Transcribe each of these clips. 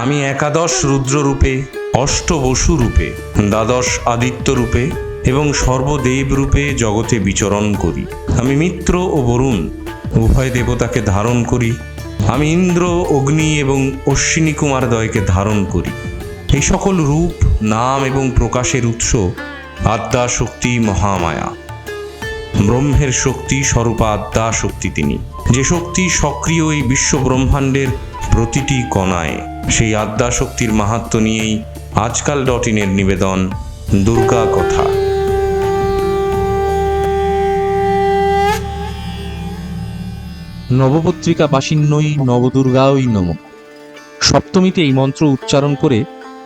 আমি একাদশ রুদ্ররূপে, অষ্টবসু রূপে, দ্বাদশ আদিত্য রূপে এবং সর্বদেব রূপে জগতে বিচরণ করি। আমি মিত্র ও বরুণ, উভয় দেবতাকে ধারণ করি। আমি ইন্দ্র, অগ্নি এবং অশ্বিনী কুমার দয়কে ধারণ করি। এই সকল রূপ, নাম এবং প্রকাশের উৎস আদ্যা শক্তি মহামায়া। ব্রহ্মের শক্তি স্বরূপা আদ্যা শক্তি তিনি। যে শক্তি সক্রিয় এই বিশ্ব ব্রহ্মাণ্ডের প্রতিটি কণায় সেই আদ্যা শক্তির মাহাত্ম নিয়েই আজকাল ডট ইনের নিবেদন দুর্গা কথা। নবপত্রিকা বাসিন্নই নবদুর্গাওই নম। সপ্তমীতে এই মন্ত্র উচ্চারণ করে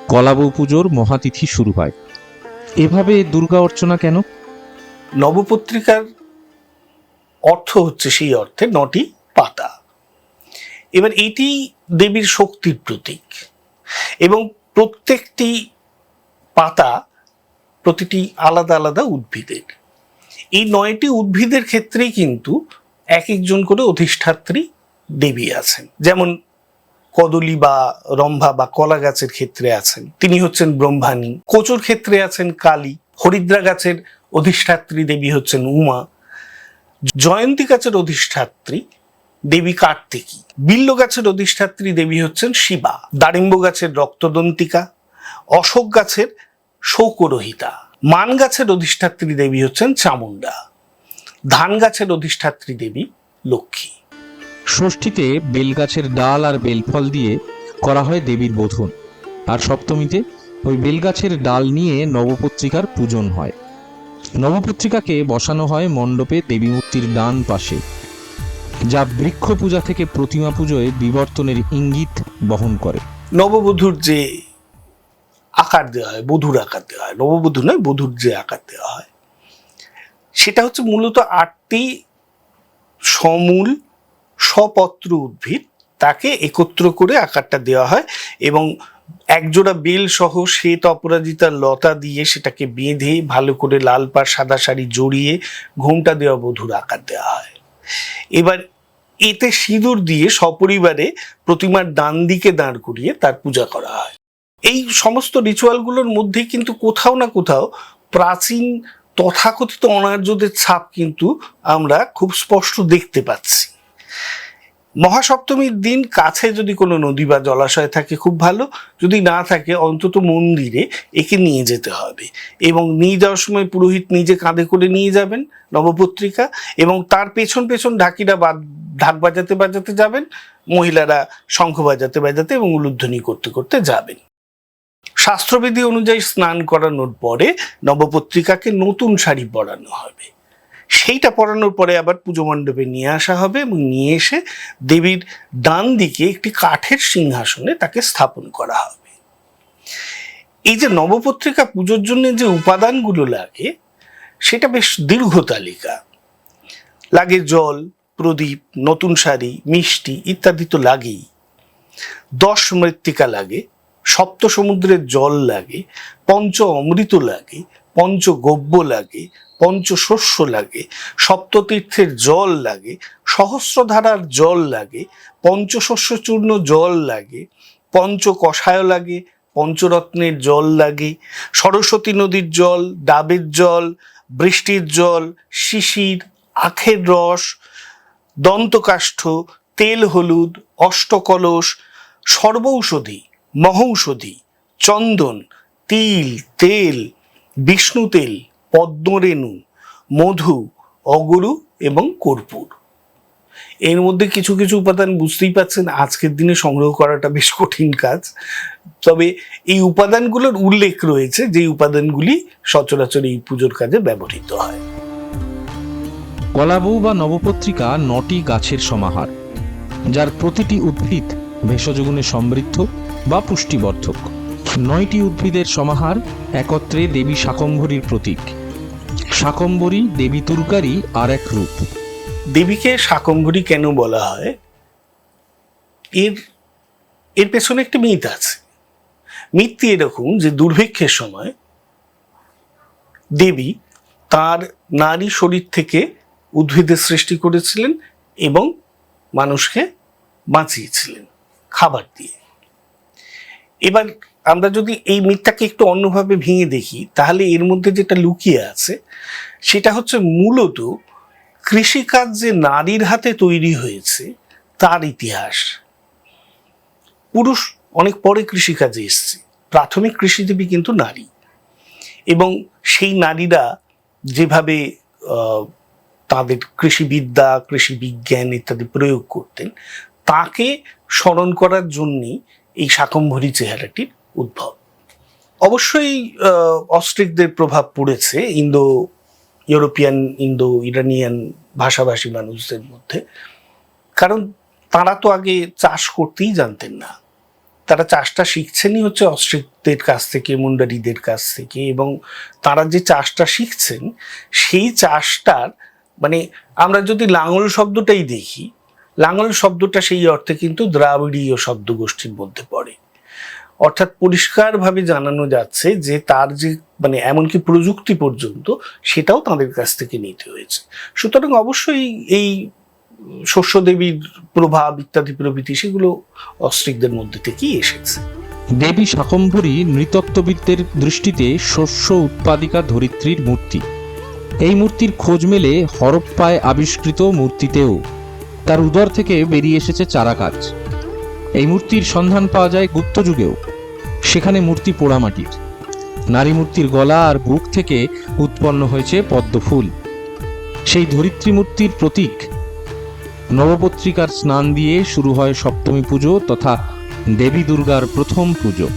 কলাবৌ পুজোর মহাতিথি শুরু হয়। এভাবে দুর্গা অর্চনা কেন? নবপত্রিকার অর্থ হচ্ছে সেই অর্থে নটি পাতা। এবার এটি দেবীর শক্তির প্রতীক। এবং প্রত্যেকটি পাতা প্রতিটি আলাদা আলাদা উদ্ভিদের। এই নয়টি উদ্ভিদের ক্ষেত্রেই কিন্তু এক একজন করে অধিষ্ঠাত্রী দেবী আছেন। যেমন কদলী বা রম্ভা বা কলা গাছের ক্ষেত্রে আছেন, তিনি হচ্ছেন ব্রহ্মাণী। কচুর ক্ষেত্রে আছেন কালী। হরিদ্রা গাছের অধিষ্ঠাত্রী দেবী হচ্ছেন উমা। জয়ন্তী গাছের অধিষ্ঠাত্রী দেবী কার্তিকী। বিল্ল গাছের অধিষ্ঠাত্রী দেবী হচ্ছেন শিবা। দারিম্ব গাছের রক্তদন্তিকা। অশোক গাছের শৌকরহিতা। মান গাছের অধিষ্ঠাত্রী দেবী হচ্ছেন চামুণ্ডা। ধান গাছের অধিষ্ঠাত্রী দেবী লক্ষ্মী। ষষ্ঠীতে বেলগাছের ডাল আর বেলফল দিয়ে করা হয় দেবীর বোধন আর সপ্তমীতে ওই বেলগাছের ডাল নিয়ে নবপত্রিকার পূজন হয়। নবপত্রিকাকে বসানো হয় মণ্ডপে দেবী মূর্তির ডান পাশে। যা বৃক্ষ পূজা থেকে প্রতিমা পুজোয় বিবর্তনের ইঙ্গিত বহন করে। নববধূর যে আকার দেওয়া হয়, বধুর আকার দেওয়া হয়, নববধূ নয়, বধুর যে আকার দেওয়া হয়, সেটা হচ্ছে মূলত আটটি সমূল সপত্র উদ্ভিদ, তাকে একত্র করে আকারটা দেওয়া হয় এবং একজোড়া বেল সহ শ্বেত অপরাজিতা লতা দিয়ে সেটাকে বেঁধে ভালো করে লাল পাড় সাদা শাড়ি জড়িয়ে ঘোমটা দেওয়া বধুর আকার দেওয়া হয়। এবার এতে সিঁদুর দিয়ে সপরিবারে প্রতিমার ডান দিকে দাঁড় করিয়ে তার পূজা করা হয়। এই সমস্ত রিচুয়ালগুলোর মধ্যে কিন্তু কোথাও না কোথাও প্রাচীন তথাকথিত অনার্যদের ছাপ কিন্তু আমরা খুব স্পষ্ট দেখতে পাচ্ছি। মহাসপ্তমীর দিন কাছে যদি কোনো নদী বা জলাশয় থাকে খুব ভালো, যদি না থাকে অন্তত মন্দিরে একে নিয়ে যেতে হবে এবং নিয়ে যাওয়ার সময় পুরোহিত নিজে কাঁধে করে নিয়ে যাবেন নবপত্রিকা এবং তার পেছন পেছন ঢাকিরা বাদ ঢাক বাজাতে বাজাতে যাবেন, মহিলারা শঙ্খ বাজাতে বাজাতে এবং উলুধ্বনি করতে করতে যাবেন। শাস্ত্রবিধি অনুযায়ী স্নান করানোর পরে নবপত্রিকাকে নতুন শাড়ি পরানো হবে। সেইটা পরানোর পরে আবার পুজো মণ্ডপে নিয়ে আসা হবে এবং নিয়ে এসে দেবীর ডান দিকে একটি কাঠের সিংহাসনে তাকে স্থাপন করা হবে। এই যে নবপত্রিকা পুজোর জন্য যে উপাদানগুলো লাগে, সেটা বেশ দীর্ঘ তালিকা লাগে জল প্রদীপ, নতুন শাড়ি, মিষ্টি ইত্যাদি তো লাগেই। দশ মৃত্তিকা লাগে, সপ্ত সমুদ্রের জল লাগে, পঞ্চ অমৃত লাগে, পঞ্চ গব্য লাগে, পঞ্চ শস্য লাগে সপ্ততীর্থের জল লাগে, সহস্রধারার জল লাগে পঞ্চশস্য চূর্ণ জল লাগে, পঞ্চ কষায় লাগে, পঞ্চরত্নের জল লাগে, সরস্বতী নদীর জল, ডাবের জল, বৃষ্টির জল, শিশির, আখের রস দন্তকাষ্ঠ, তেল হলুদ, অষ্টকলস, সর্বৌষধি, মহৌষধি, চন্দন, তিল, তেল, বিষ্ণু তেল, পদ্মরেণু, মধু, অগুরু এবং কর্পূর। এর মধ্যে কিছু কিছু উপাদান বুঝতেই পাচ্ছেন, আজকের দিনে সংগ্রহ করাটা বেশ কঠিন কাজ। তবে এই উপাদানগুলোর উল্লেখ রয়েছে যে উপাদানগুলি সচরাচর এই পুজোর কাজে ব্যবহৃত হয়। কলাবৌ বা নবপত্রিকা নটি গাছের সমাহার, যার প্রতিটি উদ্ভিদ ভেষজগুণে সমৃদ্ধ বা পুষ্টিবর্ধক। নয়টি উদ্ভিদের সমাহার একত্রে দেবী শাকম্ভরীর প্রতীক। শাকম্ভরী দেবী দুর্গারই আর এক রূপ। দেবীকে শাকম্ভরী কেন বলা হয়? এর এর পেছনে একটি মিথ আছে। মিথটি এরকম যে দুর্ভিক্ষের সময় দেবী তার নারী শরীর থেকে উদ্ভিদের সৃষ্টি করেছিলেন এবং মানুষকে বাঁচিয়েছিলেন খাবার দিয়ে। এবার আমরা যদি এই মিথটাকে একটু অন্যভাবে ভেঙে দেখি, তাহলে এর মধ্যে যেটা লুকিয়ে আছে, সেটা হচ্ছে মূলত কৃষিকাজ যে নারীর হাতে তৈরি হয়েছে, তার ইতিহাস। পুরুষ অনেক পরে কৃষিকাজে এসছে, প্রাথমিক কৃষিজীবী কিন্তু নারী। এবং সেই নারীরা যেভাবে তাদের কৃষিবিদ্যা কৃষি বিজ্ঞান ইত্যাদি প্রয়োগ করতেন। তাকে স্মরণ করার জন্যই এই শাকম্ভরী চেহারাটির উদ্ভব। অবশ্যই অস্ট্রিকদের প্রভাব পড়েছে ইন্দো, ইউরোপিয়ান, ইন্দো, ইরানিয়ান ভাষাভাষী মানুষদের মধ্যে। কারণ তারা তো আগে চাষ করতেই জানতেন না। তারা চাষটা শিখছেনই হচ্ছে অস্ট্রিকদের কাছ থেকে, মুন্ডারিদের কাছ থেকে এবং তারা যে চাষটা শিখছেন, সেই চাষটার মানে আমরা যদি লাঙল শব্দটাই দেখি, লাঙল শব্দটা সেই অর্থে কিন্তু দ্রাবিড়ীয় শব্দগোষ্ঠীর মধ্যে পড়ে। অর্থাৎ পরিষ্কারভাবে জানানো যাচ্ছে যে তার যে মানে এমনকি প্রযুক্তি পর্যন্ত সেটাও তাদের কাছ থেকে নিতে হয়েছে। সুতরাং অবশ্যই এই শস্যদেবীর প্রভাব ইত্যাদি প্রভৃতি সেগুলো অস্ট্রিকদের মধ্যে থেকেই এসেছে। দেবী শাকম্ভরী নৃতত্ত্ববিদদের দৃষ্টিতে শস্য উৎপাদিকা ধরিত্রীর মূর্তি। এই মূর্তির খোঁজ মেলে হরপ্পায় আবিষ্কৃত মূর্তিতেও। তার উদর থেকে বেরিয়ে এসেছে চারা গাছ এই মূর্তির সন্ধান পাওয়া যায় গুপ্ত যুগেও। সেখানে মূর্তি পোড়ামাটির। নারী মূর্তির গলা আর বুক থেকে উৎপন্ন হয়েছে পদ্ম ফুল সেই ধরিত্রী মূর্তির প্রতীক। নবপত্রিকার স্নান দিয়ে শুরু হয় সপ্তমী পুজো তথা দেবী দুর্গার প্রথম পুজো।